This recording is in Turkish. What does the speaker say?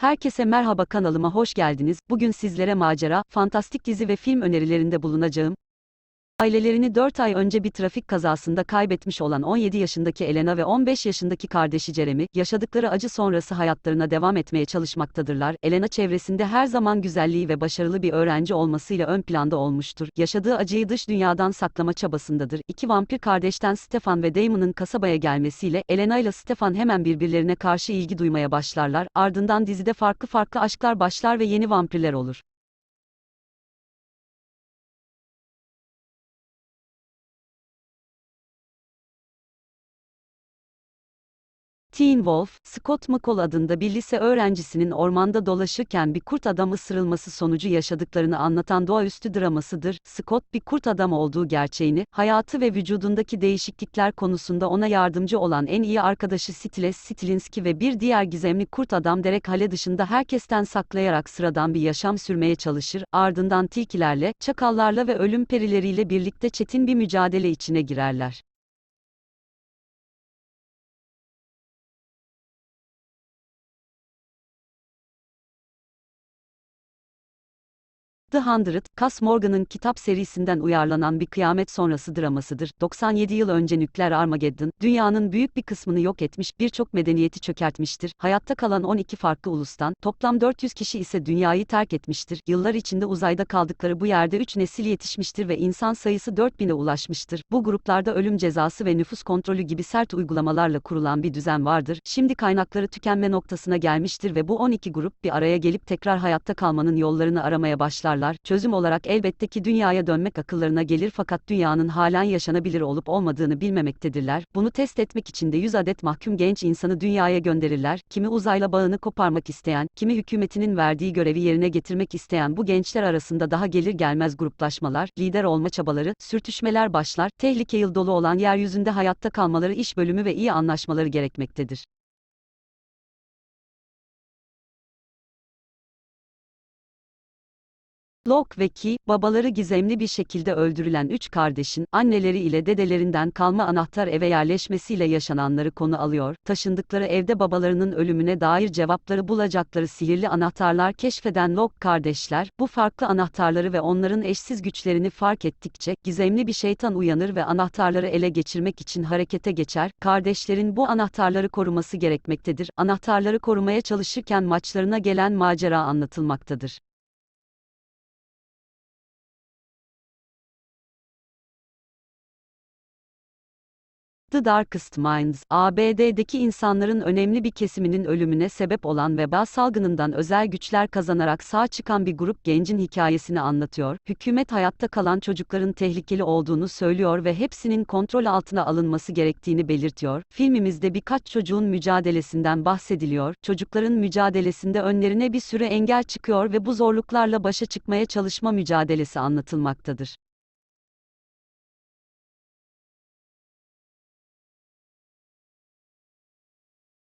Herkese merhaba kanalıma hoş geldiniz. Bugün sizlere macera, fantastik dizi ve film önerilerinde bulunacağım. Ailelerini 4 ay önce bir trafik kazasında kaybetmiş olan 17 yaşındaki Elena ve 15 yaşındaki kardeşi Jeremy, yaşadıkları acı sonrası hayatlarına devam etmeye çalışmaktadırlar. Elena çevresinde her zaman güzelliği ve başarılı bir öğrenci olmasıyla ön planda olmuştur. Yaşadığı acıyı dış dünyadan saklama çabasındadır. İki vampir kardeşten Stefan ve Damon'ın kasabaya gelmesiyle Elena ile Stefan hemen birbirlerine karşı ilgi duymaya başlarlar. Ardından dizide farklı farklı aşklar başlar ve yeni vampirler olur. Teen Wolf, Scott McCall adında bir lise öğrencisinin ormanda dolaşırken bir kurt adam ısırılması sonucu yaşadıklarını anlatan doğaüstü dramasıdır. Scott bir kurt adam olduğu gerçeğini, hayatı ve vücudundaki değişiklikler konusunda ona yardımcı olan en iyi arkadaşı Stiles Stilinski ve bir diğer gizemli kurt adam Derek Hale dışında herkesten saklayarak sıradan bir yaşam sürmeye çalışır, ardından tilkilerle, çakallarla ve ölüm perileriyle birlikte çetin bir mücadele içine girerler. The Hundred, Cass Morgan'ın kitap serisinden uyarlanan bir kıyamet sonrası dramasıdır. 97 yıl önce nükleer Armageddon, dünyanın büyük bir kısmını yok etmiş, birçok medeniyeti çökertmiştir. Hayatta kalan 12 farklı ulustan, toplam 400 kişi ise dünyayı terk etmiştir. Yıllar içinde uzayda kaldıkları bu yerde 3 nesil yetişmiştir ve insan sayısı 4000'e ulaşmıştır. Bu gruplarda ölüm cezası ve nüfus kontrolü gibi sert uygulamalarla kurulan bir düzen vardır. Şimdi kaynakları tükenme noktasına gelmiştir ve bu 12 grup bir araya gelip tekrar hayatta kalmanın yollarını aramaya başlarlar yaparlar, çözüm olarak elbette ki dünyaya dönmek akıllarına gelir fakat dünyanın halen yaşanabilir olup olmadığını bilmemektedirler. Bunu test etmek için de 100 adet mahkum genç insanı dünyaya gönderirler. Kimi uzayla bağını koparmak isteyen, kimi hükümetinin verdiği görevi yerine getirmek isteyen bu gençler arasında daha gelir gelmez gruplaşmalar, lider olma çabaları, sürtüşmeler başlar, tehlike yıl dolu olan yeryüzünde hayatta kalmaları iş bölümü ve iyi anlaşmaları gerekmektedir. Locke ve Key, babaları gizemli bir şekilde öldürülen üç kardeşin, anneleri ile dedelerinden kalma anahtar eve yerleşmesiyle yaşananları konu alıyor, taşındıkları evde babalarının ölümüne dair cevapları bulacakları sihirli anahtarlar keşfeden Locke kardeşler, bu farklı anahtarları ve onların eşsiz güçlerini fark ettikçe, gizemli bir şeytan uyanır ve anahtarları ele geçirmek için harekete geçer, kardeşlerin bu anahtarları koruması gerekmektedir, anahtarları korumaya çalışırken maçlarına gelen macera anlatılmaktadır. The Darkest Minds, ABD'deki insanların önemli bir kesiminin ölümüne sebep olan veba salgınından özel güçler kazanarak sağ çıkan bir grup gencin hikayesini anlatıyor. Hükümet hayatta kalan çocukların tehlikeli olduğunu söylüyor ve hepsinin kontrol altına alınması gerektiğini belirtiyor. Filmimizde birkaç çocuğun mücadelesinden bahsediliyor. Çocukların mücadelesinde önlerine bir sürü engel çıkıyor ve bu zorluklarla başa çıkmaya çalışma mücadelesi anlatılmaktadır.